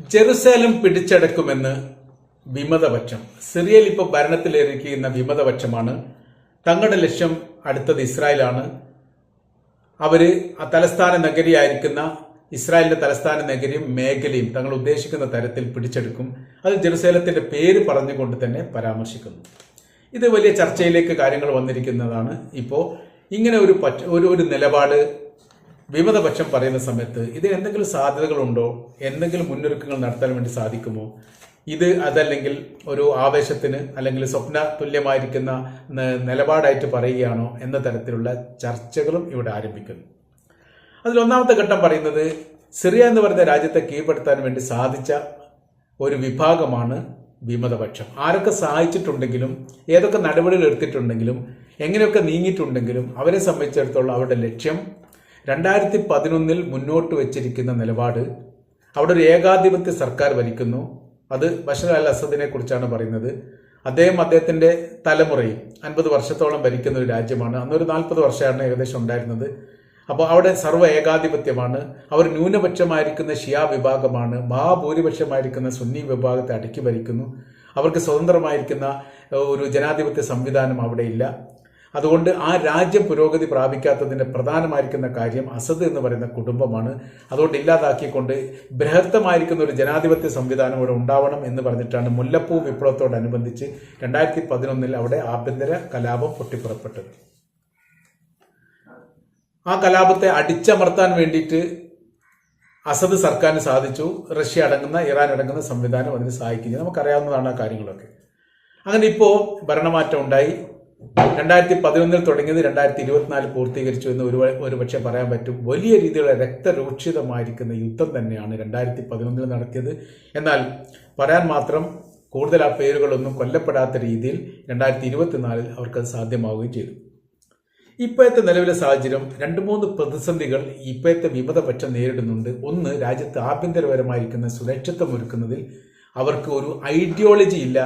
Jerusalem പിടിച്ചടക്കുമെന്ന് വിമതപക്ഷം സിറിയയിൽ ഇപ്പോൾ ഭരണത്തിലിരിക്കുന്ന വിമതപക്ഷമാണ്. തങ്ങളുടെ ലക്ഷ്യം അടുത്തത് ഇസ്രായേലാണ്. അവർ ആ തലസ്ഥാന നഗരിയായിരിക്കുന്ന ഇസ്രായേലിന്റെ തലസ്ഥാന നഗരിയും മേഖലയും തങ്ങൾ ഉദ്ദേശിക്കുന്ന തരത്തിൽ പിടിച്ചെടുക്കും. അത് ജെറുസലേത്തിന്റെ പേര് പറഞ്ഞുകൊണ്ട് തന്നെ പരാമർശിക്കുന്നു. ഇത് വലിയ ചർച്ചയിലേക്ക് കാര്യങ്ങൾ വന്നിരിക്കുന്നതാണ്. ഇപ്പോൾ ഇങ്ങനെ ഒരു പറ്റ ഒരു ഒരു നിലപാട് വിമതപക്ഷം പറയുന്ന സമയത്ത് ഇതിന് എന്തെങ്കിലും സാധ്യതകളുണ്ടോ? എന്തെങ്കിലും മുന്നൊരുക്കങ്ങൾ നടത്താൻ വേണ്ടി സാധിക്കുമോ? ഇത് അതല്ലെങ്കിൽ ഒരു ആവേശത്തിന് അല്ലെങ്കിൽ സ്വപ്ന തുല്യമായിരിക്കുന്ന നിലപാടായിട്ട് പറയുകയാണോ എന്ന തരത്തിലുള്ള ചർച്ചകളും ഇവിടെ ആരംഭിക്കുന്നു. അതിൽ ഒന്നാമത്തെ ഘട്ടം പറയുന്നത് സിറിയ എന്ന് പറയുന്ന രാജ്യത്തെ കീഴ്പ്പെടുത്താൻ വേണ്ടി സാധിച്ച ഒരു വിഭാഗമാണ് വിമതപക്ഷം. ആരൊക്കെ സഹായിച്ചിട്ടുണ്ടെങ്കിലും ഏതൊക്കെ നടപടികൾ എടുത്തിട്ടുണ്ടെങ്കിലും എങ്ങനെയൊക്കെ നീങ്ങിയിട്ടുണ്ടെങ്കിലും അവരെ സംബന്ധിച്ചിടത്തോളം അവരുടെ ലക്ഷ്യം രണ്ടായിരത്തി പതിനൊന്നിൽ മുന്നോട്ട് വെച്ചിരിക്കുന്ന നിലപാട് അവിടെ ഒരു ഏകാധിപത്യ സർക്കാർ ഭരിക്കുന്നു. അത് ബഷർ അൽ അസദിനെ കുറിച്ചാണ് പറയുന്നത്. അദ്ദേഹം അദ്ദേഹത്തിന്റെ തലമുറയും അൻപത് വർഷത്തോളം ഭരിക്കുന്ന ഒരു രാജ്യമാണ്. അന്നൊരു നാൽപ്പത് വർഷമാണ് ഏകദേശം ഉണ്ടായിരുന്നത്. അപ്പോൾ അവിടെ സർവ ഏകാധിപത്യമാണ്. അവർ ന്യൂനപക്ഷമായിരിക്കുന്ന ഷിയ വിഭാഗമാണ്. മഹാഭൂരിപക്ഷമായിരിക്കുന്ന സുന്നി വിഭാഗത്തെ അടക്കി ഭരിക്കുന്നു. അവർക്ക് സ്വതന്ത്രമായിരിക്കുന്ന ഒരു ജനാധിപത്യ സംവിധാനം അവിടെ ഇല്ല. അതുകൊണ്ട് ആ രാജ്യം പുരോഗതി പ്രാപിക്കാത്തതിന്റെ പ്രധാനമായിരിക്കുന്ന കാര്യം അസദ് എന്ന് പറയുന്ന കുടുംബമാണ്. അതുകൊണ്ട് ഇല്ലാതാക്കിക്കൊണ്ട് ബൃഹത്തമായിരിക്കുന്ന ഒരു ജനാധിപത്യ സംവിധാനം ഇവിടെ ഉണ്ടാവണം എന്ന് പറഞ്ഞിട്ടാണ് മുല്ലപ്പൂ വിപ്ലവത്തോടനുബന്ധിച്ച് രണ്ടായിരത്തി പതിനൊന്നിൽ അവിടെ ആഭ്യന്തര കലാപം പൊട്ടിപ്പുറപ്പെട്ടത്. ആ കലാപത്തെ അടിച്ചമർത്താൻ വേണ്ടിയിട്ട് അസദ് സർക്കാരിന് സാധിച്ചു. റഷ്യ അടങ്ങുന്ന ഇറാൻ അടങ്ങുന്ന സംവിധാനം അതിന് സഹായിക്കുന്നത് നമുക്കറിയാവുന്നതാണ് ആ കാര്യങ്ങളൊക്കെ. അങ്ങനെ ഇപ്പോൾ ഭരണമാറ്റം ഉണ്ടായി. രണ്ടായിരത്തി പതിനൊന്നിൽ തുടങ്ങിയത് രണ്ടായിരത്തി ഇരുപത്തിനാല് പൂർത്തീകരിച്ചു എന്ന് ഒരു ഒരുപക്ഷെ പറയാൻ പറ്റും. വലിയ രീതിയിലുള്ള രക്തരൂക്ഷിതമായിരിക്കുന്ന യുദ്ധം തന്നെയാണ് രണ്ടായിരത്തി പതിനൊന്നിൽ നടത്തിയത്. എന്നാൽ പറയാൻ മാത്രം കൂടുതൽ ആ പേരുകളൊന്നും കൊല്ലപ്പെടാത്ത രീതിയിൽ രണ്ടായിരത്തി ഇരുപത്തിനാലിൽ അവർക്കത് സാധ്യമാവുകയും ചെയ്തു. ഇപ്പോഴത്തെ നിലവിലെ സാഹചര്യം രണ്ട് മൂന്ന് പ്രതിസന്ധികൾ ഇപ്പോഴത്തെ വിമതപക്ഷം നേരിടുന്നുണ്ട്. ഒന്ന് രാജ്യത്ത് ആഭ്യന്തരപരമായിരിക്കുന്ന സുരക്ഷിത്വം ഒരുക്കുന്നതിൽ അവർക്ക് ഒരു ഐഡിയോളജി ഇല്ല.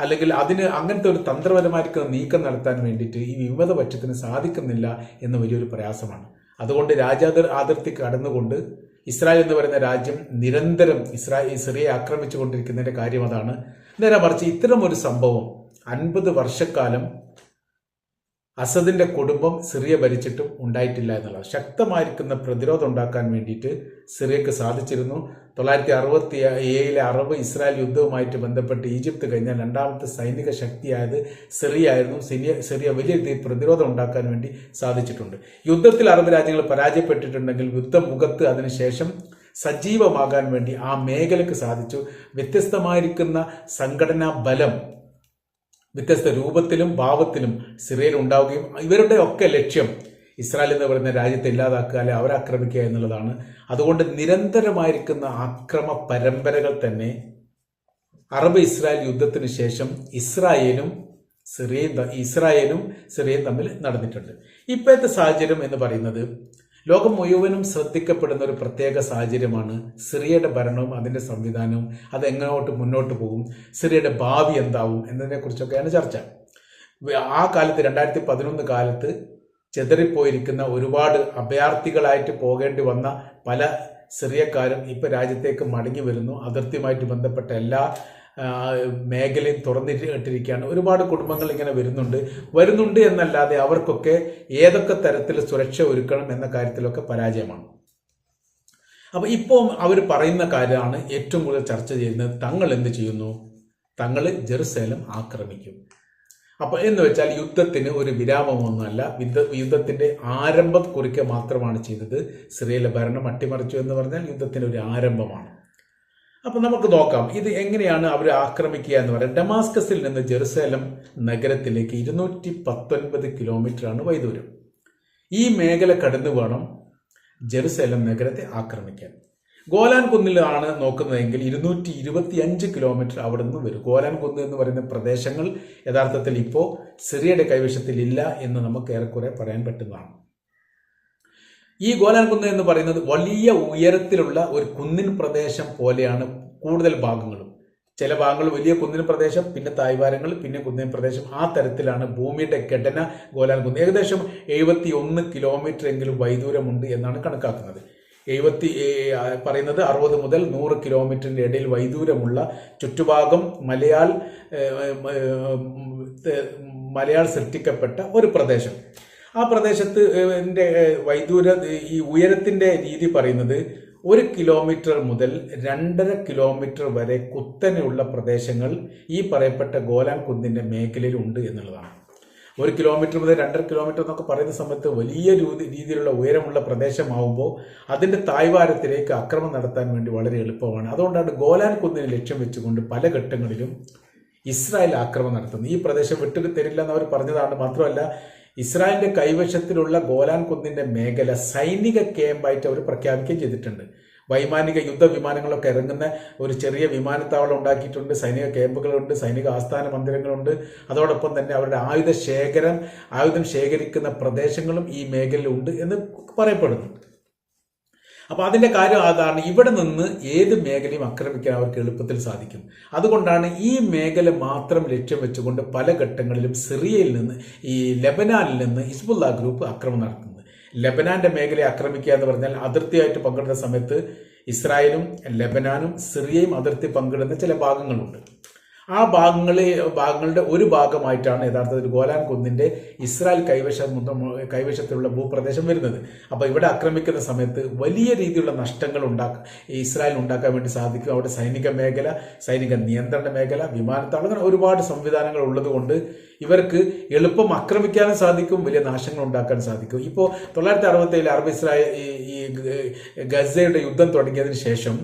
അല്ലെങ്കിൽ അതിന് അങ്ങനത്തെ ഒരു തന്ത്രപരമായിരിക്കുന്ന നീക്കം നടത്താൻ വേണ്ടിയിട്ട് ഈ വിമതപക്ഷത്തിന് സാധിക്കുന്നില്ല എന്ന വലിയൊരു പ്രയാസമാണ്. അതുകൊണ്ട് രാജാതിർ അതിർത്തി കടന്നുകൊണ്ട് ഇസ്രായേൽ എന്ന് പറയുന്ന രാജ്യം നിരന്തരം ഇസ്രായേൽ ആക്രമിച്ചു ആക്രമിച്ചുകൊണ്ടിരിക്കുന്നതിന്റെ കാര്യം അതാണ്. നേരെ മറിച്ച് ഇത്തരം ഒരു സംഭവം അൻപത് വർഷക്കാലം അസദിന്റെ കുടുംബം സിറിയ ഭരിച്ചിട്ടും ഉണ്ടായിട്ടില്ല എന്നുള്ളത് ശക്തമായിരിക്കുന്ന പ്രതിരോധം ഉണ്ടാക്കാൻ വേണ്ടിയിട്ട് സിറിയക്ക് സാധിച്ചിരുന്നു. തൊള്ളായിരത്തി അറുപത്തി ഏഴിലെ അറബ് ഇസ്രായേൽ യുദ്ധവുമായിട്ട് ബന്ധപ്പെട്ട് ഈജിപ്ത് കഴിഞ്ഞാൽ രണ്ടാമത്തെ സൈനിക ശക്തിയായത് സിറിയ ആയിരുന്നു സിറിയ സിറിയ വലിയ രീതിയിൽ പ്രതിരോധം ഉണ്ടാക്കാൻ വേണ്ടി സാധിച്ചിട്ടുണ്ട്. യുദ്ധത്തിൽ അറബ് രാജ്യങ്ങൾ പരാജയപ്പെട്ടിട്ടുണ്ടെങ്കിൽ യുദ്ധമുഖത്ത് അതിനുശേഷം സജീവമാകാൻ വേണ്ടി ആ മേഖലയ്ക്ക് സാധിച്ചു. വ്യത്യസ്തമായിരിക്കുന്ന സംഘടനാ ബലം വ്യത്യസ്ത രൂപത്തിലും ഭാവത്തിലും സിറിയയിൽ ഉണ്ടാവുകയും ഇവരുടെ ഒക്കെ ലക്ഷ്യം ഇസ്രായേൽ എന്ന് പറയുന്ന രാജ്യത്തെ ഇല്ലാതാക്കുക അല്ലെ അവരെ ആക്രമിക്കുക എന്നുള്ളതാണ്. അതുകൊണ്ട് നിരന്തരമായിരിക്കുന്ന ആക്രമ പരമ്പരകൾ തന്നെ അറബ് ഇസ്രായേൽ യുദ്ധത്തിന് ശേഷം ഇസ്രായേലും സിറിയയും ഇസ്രായേലും സിറിയയും തമ്മിൽ നടന്നിട്ടുണ്ട്. ഇപ്പോഴത്തെ സാഹചര്യം എന്ന് പറയുന്നത് ലോകം മുഴുവനും ശ്രദ്ധിക്കപ്പെടുന്ന ഒരു പ്രത്യേക സാഹചര്യമാണ് സിറിയയുടെ ഭരണവും അതിന്റെ സംവിധാനവും അത് എങ്ങോട്ട് മുന്നോട്ട് പോകും സിറിയയുടെ ഭാവി എന്താവും എന്നതിനെക്കുറിച്ചൊക്കെയാണ് ചർച്ച. ആ കാലത്ത് രണ്ടായിരത്തി പതിനൊന്ന് കാലത്ത് ചെതറിപ്പോയിരിക്കുന്ന ഒരുപാട് അഭയാർത്ഥികളായിട്ട് പോകേണ്ടി വന്ന പല സിറിയക്കാരും ഇപ്പോൾ രാജ്യത്തേക്ക് മടങ്ങി വരുന്നു. അതിർത്തിയുമായിട്ട് ബന്ധപ്പെട്ട എല്ലാ മേഖലയും തുറന്നിട്ടിരിക്കുകയാണ് ഒരുപാട് കുടുംബങ്ങൾ ഇങ്ങനെ വരുന്നുണ്ട്. വരുന്നുണ്ട് എന്നല്ലാതെ അവർക്കൊക്കെ ഏതൊക്കെ തരത്തിൽ സുരക്ഷ ഒരുക്കണം എന്ന കാര്യത്തിലൊക്കെ പരാജയമാണ്. അപ്പൊ ഇപ്പോൾ അവർ പറയുന്ന കാര്യമാണ് ഏറ്റവും കൂടുതൽ ചർച്ച ചെയ്യുന്നത് തങ്ങൾ എന്ത് ചെയ്യുന്നു? തങ്ങൾ ജെറുസലേം ആക്രമിക്കും. അപ്പൊ എന്ന് വെച്ചാൽ യുദ്ധത്തിന് ഒരു വിരാമമൊന്നുമല്ല. യുദ്ധ യുദ്ധത്തിന്റെ ആരംഭം കുറിക്കുക മാത്രമാണ് ചെയ്തത്. സിറിയയിലെ ഭരണം അട്ടിമറിച്ചു എന്ന് പറഞ്ഞാൽ യുദ്ധത്തിന് ഒരു ആരംഭമാണ്. അപ്പൊ നമുക്ക് നോക്കാം ഇത് എങ്ങനെയാണ് അവർ ആക്രമിക്കുക എന്ന് പറയാം. ഡമാസ്കസിൽ നിന്ന് ജെറുസലം നഗരത്തിലേക്ക് ഇരുന്നൂറ്റി പത്തൊൻപത് ആണ് വൈദൂരം. ഈ മേഖല കടന്നു വേണം ജെറുസലം നഗരത്തെ ആക്രമിക്കാൻ. ഗോലാൻ കുന്നിലാണ് നോക്കുന്നതെങ്കിൽ ഇരുന്നൂറ്റി ഇരുപത്തി അഞ്ച് കിലോമീറ്റർ അവിടെ നിന്ന് വരും. ഗോലാൻ കുന്ന് എന്ന് പറയുന്ന പ്രദേശങ്ങൾ യഥാർത്ഥത്തിൽ ഇപ്പോൾ സിറിയയുടെ കൈവശത്തിൽ ഇല്ല എന്ന് നമുക്ക് ഏറെക്കുറെ പറയാൻ പറ്റുന്നതാണ്. ഈ ഗോലാൻ കുന്ന് എന്ന് പറയുന്നത് വലിയ ഉയരത്തിലുള്ള ഒരു കുന്നിൻ പ്രദേശം പോലെയാണ് കൂടുതൽ ഭാഗങ്ങളും. ചില ഭാഗങ്ങൾ വലിയ കുന്നിൻ പ്രദേശം പിന്നെ തായ്വാരങ്ങൾ പിന്നെ കുന്നിൻ പ്രദേശം. ആ തരത്തിലാണ് ഭൂമിയുടെ ഘടന ഗോലാൻ കുന്ന് ഏകദേശം എഴുപത്തി ഒന്ന് കിലോമീറ്റർ എങ്കിലും വൈദൂരമുണ്ട് എന്നാണ് കണക്കാക്കുന്നത്. എഴുപത്തി പറയുന്നത് അറുപത് മുതൽ നൂറ് കിലോമീറ്ററിന്റെ ഇടയിൽ വൈദൂരമുള്ള ചുറ്റുഭാഗം മലയാൾ മലയാൾ സൃഷ്ടിക്കപ്പെട്ട ഒരു പ്രദേശം. ആ പ്രദേശത്ത് എന്റെ വൈദൂര ഈ ഉയരത്തിന്റെ രീതി പറയുന്നത് ഒരു കിലോമീറ്റർ മുതൽ രണ്ടര കിലോമീറ്റർ വരെ കുത്തനെയുള്ള പ്രദേശങ്ങൾ ഈ പറയപ്പെട്ട ഗോലാൻ കുന്നിന്റെ മേഖലയിൽ ഉണ്ട് എന്നുള്ളതാണ്. ഒരു കിലോമീറ്റർ മുതൽ രണ്ടര കിലോമീറ്റർ എന്നൊക്കെ പറയുന്ന സമയത്ത് വലിയ രീതിയിലുള്ള ഉയരമുള്ള പ്രദേശമാവുമ്പോൾ അതിന്റെ തായ്വാരത്തിലേക്ക് അക്രമം നടത്താൻ വേണ്ടി വളരെ എളുപ്പമാണ്. അതുകൊണ്ടാണ് ഗോലാൻ കുന്നിനെ ലക്ഷ്യം വെച്ചുകൊണ്ട് പല ഘട്ടങ്ങളിലും ഇസ്രായേൽ ആക്രമണം നടത്തുന്നു ഈ പ്രദേശം വിട്ടു തരില്ല എന്ന് അവർ പറഞ്ഞതാണ്. മാത്രമല്ല ഇസ്രായേലിന്റെ കൈവശത്തിലുള്ള ഗോലാൻ കുന്നിന്റെ മേഖല സൈനിക ക്യാമ്പായിട്ട് അവർ പ്രഖ്യാപിക്കുകയും ചെയ്തിട്ടുണ്ട്. വൈമാനിക യുദ്ധ വിമാനങ്ങളൊക്കെ ഇറങ്ങുന്ന ഒരു ചെറിയ വിമാനത്താവളം ഉണ്ടാക്കിയിട്ടുണ്ട്. സൈനിക ക്യാമ്പുകളുണ്ട് സൈനിക ആസ്ഥാന മന്ദിരങ്ങളുണ്ട്. അതോടൊപ്പം തന്നെ അവരുടെ ആയുധ ശേഖരം ആയുധം ശേഖരിക്കുന്ന പ്രദേശങ്ങളും ഈ മേഖലയിലുണ്ട് എന്ന് പറയപ്പെടുന്നു. അപ്പൊ അതിന്റെ കാര്യം അതാണ്. ഇവിടെ നിന്ന് ഏത് മേഖലയും ആക്രമിക്കാൻ അവർക്ക് എളുപ്പത്തിൽ സാധിക്കും. അതുകൊണ്ടാണ് ഈ മേഖല മാത്രം ലക്ഷ്യം വെച്ചുകൊണ്ട് പല ഘട്ടങ്ങളിലും സിറിയയിൽ നിന്ന് ഈ ലെബനാനിൽ നിന്ന് ഹിസ്ബുല്ല ഗ്രൂപ്പ് ആക്രമണം നടത്തുന്നത്. ലെബനാന്റെ മേഖലയെ ആക്രമിക്കുക എന്ന് പറഞ്ഞാൽ അതിർത്തിയായിട്ട് പങ്കിടുന്ന സമയത്ത് ഇസ്രായേലും ലെബനാനും സിറിയയും അതിർത്തി പങ്കിടുന്ന ചില ഭാഗങ്ങളുണ്ട്. ആ ഭാഗങ്ങളെ ഭാഗങ്ങളുടെ ഒരു ഭാഗമായിട്ടാണ് യഥാർത്ഥത്തിൽ ഗോലാൻ കുന്നിന്റെ ഇസ്രായേൽ കൈവശ കൈവശത്തിലുള്ള ഭൂപ്രദേശം വരുന്നത്. അപ്പോൾ ഇവിടെ ആക്രമിക്കുന്ന സമയത്ത് വലിയ രീതിയിലുള്ള നഷ്ടങ്ങൾ ഉണ്ടാക്കുക ഇസ്രായേൽ ഉണ്ടാക്കാൻ വേണ്ടി സാധിക്കും. അവിടെ സൈനിക മേഖല സൈനിക നിയന്ത്രണ മേഖല വിമാനത്താവളം അങ്ങനെ ഒരുപാട് സംവിധാനങ്ങൾ ഉള്ളതുകൊണ്ട് ഇവർക്ക് എളുപ്പം ആക്രമിക്കാനും സാധിക്കും വലിയ നാശങ്ങൾ ഉണ്ടാക്കാൻ സാധിക്കും. ഇപ്പോൾ തൊള്ളായിരത്തി അറുപത്തേഴിൽ അറബ് ഇസ്രായേൽ ഈ ഗസയുടെ യുദ്ധം തുടങ്ങിയതിന് ശേഷം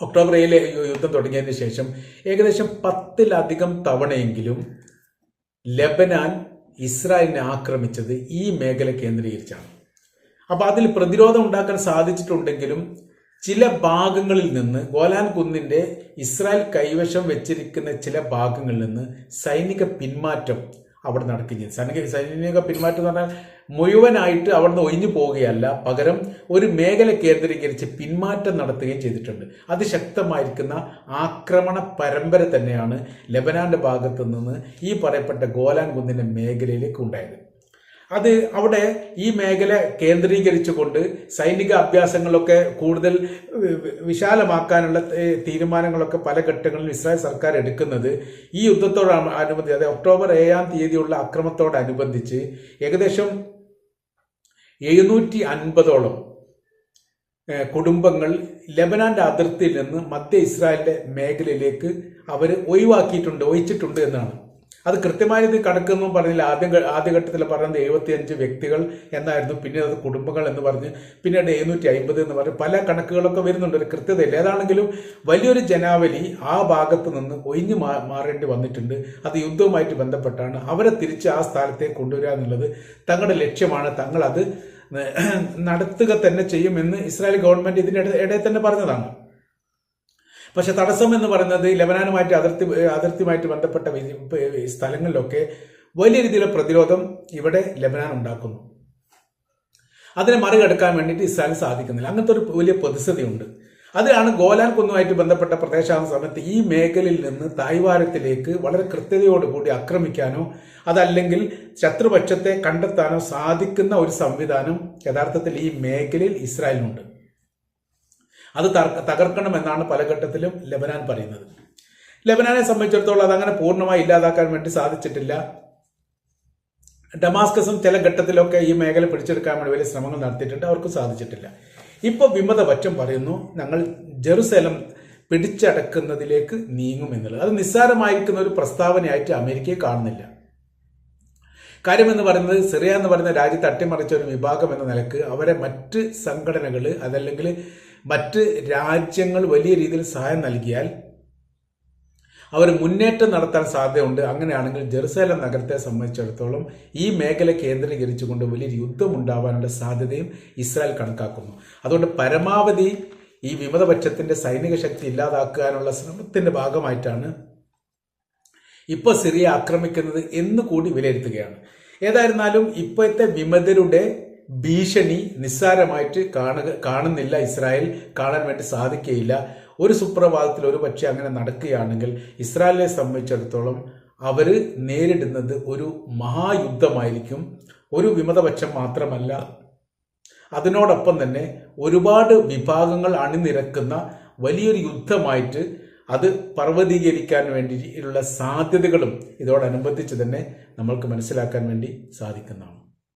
ഒക്ടോബർ ഏഴിലെ യുദ്ധം തുടങ്ങിയതിന് ശേഷം ഏകദേശം പത്തിലധികം തവണയെങ്കിലും ലബനാൻ ഇസ്രായേലിനെ ആക്രമിച്ചത് ഈ മേഖല കേന്ദ്രീകരിച്ചാണ്. അപ്പോൾ അതിൽ പ്രതിരോധം ഉണ്ടാക്കാൻ സാധിച്ചിട്ടുണ്ടെങ്കിലും ചില ഭാഗങ്ങളിൽ നിന്ന് ഗോലാൻ കുന്നിന്റെ ഇസ്രായേൽ കൈവശം വെച്ചിരിക്കുന്ന ചില ഭാഗങ്ങളിൽ നിന്ന് സൈനിക പിന്മാറ്റം അവിടെ നടക്കുകയും ചെയ്യും സൈനിക സൈനിക പിന്മാറ്റം എന്ന് പറഞ്ഞാൽ മുഴുവനായിട്ട് അവിടുന്ന് ഒഴിഞ്ഞു പോവുകയല്ല പകരം ഒരു മേഖല കേന്ദ്രീകരിച്ച് പിന്മാറ്റം നടത്തുകയും ചെയ്തിട്ടുണ്ട്. അതിശക്തമായിരിക്കുന്ന ആക്രമണ പരമ്പര തന്നെയാണ് ലെബനാന്റെ ഭാഗത്തു നിന്ന് ഈ പറയപ്പെട്ട ഗോലാൻ കുന്നിന്റെ മേഖലയിലേക്ക് ഉണ്ടായത്. അത് അവിടെ ഈ മേഖല കേന്ദ്രീകരിച്ചുകൊണ്ട് സൈനിക അഭ്യാസങ്ങളൊക്കെ കൂടുതൽ വിശാലമാക്കാനുള്ള തീരുമാനങ്ങളൊക്കെ പല ഘട്ടങ്ങളിൽ ഇസ്രായേൽ സർക്കാർ എടുക്കുന്നത്. ഈ യുദ്ധത്തോട് അനുബന്ധി അതായത് ഒക്ടോബർ ഏഴാം തീയതിയുള്ള അക്രമത്തോടനുബന്ധിച്ച് ഏകദേശം എഴുന്നൂറ്റി അൻപതോളം കുടുംബങ്ങൾ ലബനാന്റെ അതിർത്തിയിൽ നിന്ന് മധ്യ ഇസ്രായേലിന്റെ മേഖലയിലേക്ക് അവർ ഒഴിവാക്കിയിട്ടുണ്ട് ഒഴിച്ചിട്ടുണ്ട് എന്നാണ്. അത് കൃത്യമായി ഇത് കടക്കുന്നു പറഞ്ഞില്ല. ആദ്യം ആദ്യഘട്ടത്തിൽ പറഞ്ഞത് എഴുപത്തിയഞ്ച് വ്യക്തികൾ എന്നായിരുന്നു. പിന്നെ അത് കുടുംബങ്ങൾ എന്ന് പറഞ്ഞ് പിന്നീട് എഴുന്നൂറ്റി അമ്പത് എന്ന് പറഞ്ഞ് പല കണക്കുകളൊക്കെ വരുന്നുണ്ട്. ഒരു കൃത്യതയില്ല. ഏതാണെങ്കിലും വലിയൊരു ജനാവലി ആ ഭാഗത്ത് നിന്ന് ഒഴിഞ്ഞു മാറേണ്ടി വന്നിട്ടുണ്ട്. അത് യുദ്ധവുമായിട്ട് ബന്ധപ്പെട്ടാണ്. അവരെ തിരിച്ച് ആ സ്ഥലത്തേക്ക് കൊണ്ടുവരിക എന്നുള്ളത് തങ്ങളുടെ ലക്ഷ്യമാണ്. തങ്ങൾ അത് നടത്തുക തന്നെ ചെയ്യുമെന്ന് ഇസ്രായേൽ ഗവൺമെന്റ് ഇതിന്റെ ഇടയിൽ തന്നെ പറഞ്ഞതാണ്. പക്ഷെ തടസ്സം എന്ന് പറയുന്നത് ലെബനാനുമായിട്ട് അതിർത്തി അതിർത്തിയുമായിട്ട് ബന്ധപ്പെട്ട സ്ഥലങ്ങളിലൊക്കെ വലിയ രീതിയിലുള്ള പ്രതിരോധം ഇവിടെ ലെബനാൻ ഉണ്ടാക്കുന്നു. അതിനെ മറികടക്കാൻ വേണ്ടിയിട്ട് ഇസ്രായേൽ സാധിക്കുന്നില്ല. അങ്ങനത്തെ ഒരു വലിയ പ്രതിസന്ധിയുണ്ട് അതിലാണ് ഗോലാൻ കുന്നുമായിട്ട് ബന്ധപ്പെട്ട പ്രദേശമാകുന്ന സമയത്ത് ഈ മേഖലയിൽ നിന്ന് തായ്വാരത്തിലേക്ക് വളരെ കൃത്യതയോടുകൂടി ആക്രമിക്കാനോ അതല്ലെങ്കിൽ ശത്രുപക്ഷത്തെ കണ്ടെത്താനോ സാധിക്കുന്ന ഒരു സംവിധാനം യഥാർത്ഥത്തിൽ ഈ മേഖലയിൽ ഇസ്രായേലിനുണ്ട്. അത് തകർക്കണമെന്നാണ് പല ഘട്ടത്തിലും ലബനാൻ പറയുന്നത്. ലബനാനെ സംബന്ധിച്ചിടത്തോളം അതങ്ങനെ പൂർണമായി ഇല്ലാതാക്കാൻ വേണ്ടി സാധിച്ചിട്ടില്ല. ഡമാസ്കസും ചില ഘട്ടത്തിലൊക്കെ ഈ മേഖല പിടിച്ചെടുക്കാൻ വേണ്ടി വലിയ ശ്രമങ്ങൾ നടത്തിയിട്ടുണ്ട്. അവർക്ക് സാധിച്ചിട്ടില്ല. ഇപ്പോൾ വിമതപക്ഷം പറയുന്നു ഞങ്ങൾ ജെറുസലം പിടിച്ചടക്കുന്നതിലേക്ക് നീങ്ങും എന്നുള്ളത്. അത് നിസ്സാരമായിരിക്കുന്ന ഒരു പ്രസ്താവനയായിട്ട് അമേരിക്കയെ കാണുന്നില്ല. കാര്യം എന്ന് പറയുന്നത് സിറിയ എന്ന് പറയുന്ന രാജ്യത്ത് അട്ടിമറിച്ച ഒരു വിഭാഗം എന്ന നിലയ്ക്ക് അവരെ മറ്റ് സംഘടനകൾ അതല്ലെങ്കിൽ മറ്റ് രാജ്യങ്ങൾ വലിയ രീതിയിൽ സഹായം നൽകിയാൽ അവർ മുന്നേറ്റം നടത്താൻ സാധ്യതയുണ്ട്. അങ്ങനെയാണെങ്കിൽ ജെറുസലേം നഗരത്തെ സംബന്ധിച്ചിടത്തോളം ഈ മേഖല കേന്ദ്രീകരിച്ചുകൊണ്ട് വലിയൊരു യുദ്ധം ഉണ്ടാവാനുള്ള സാധ്യതയും ഇസ്രായേൽ കണക്കാക്കുന്നു. അതുകൊണ്ട് പരമാവധി ഈ വിമതപക്ഷത്തിന്റെ സൈനിക ശക്തി ഇല്ലാതാക്കാനുള്ള ശ്രമത്തിന്റെ ഭാഗമായിട്ടാണ് ഇപ്പൊ സിറിയ ആക്രമിക്കുന്നത് എന്ന് കൂടി വിലയിരുത്തുകയാണ്. ഏതായിരുന്നാലും ഇപ്പോഴത്തെ വിമതരുടെ ഭീഷണി നിസ്സാരമായിട്ട് കാണുക കാണുന്നില്ല ഇസ്രായേൽ കാണാൻ വേണ്ടി സാധിക്കുകയില്ല. ഒരു സുപ്രഭാതത്തിൽ ഒരു പക്ഷേ അങ്ങനെ നടക്കുകയാണെങ്കിൽ ഇസ്രായേലിനെ സംബന്ധിച്ചിടത്തോളം അവർ നേരിടുന്നത് ഒരു മഹായുദ്ധമായിരിക്കും. ഒരു വിമതപക്ഷം മാത്രമല്ല അതിനോടൊപ്പം തന്നെ ഒരുപാട് വിഭാഗങ്ങൾ അണിനിരക്കുന്ന വലിയൊരു യുദ്ധമായിട്ട് അത് പർവതീകരിക്കാൻ വേണ്ടിയുള്ള സാധ്യതകളും ഇതോടനുബന്ധിച്ച് തന്നെ നമ്മൾക്ക് മനസ്സിലാക്കാൻ വേണ്ടി സാധിക്കുന്നതാണ്.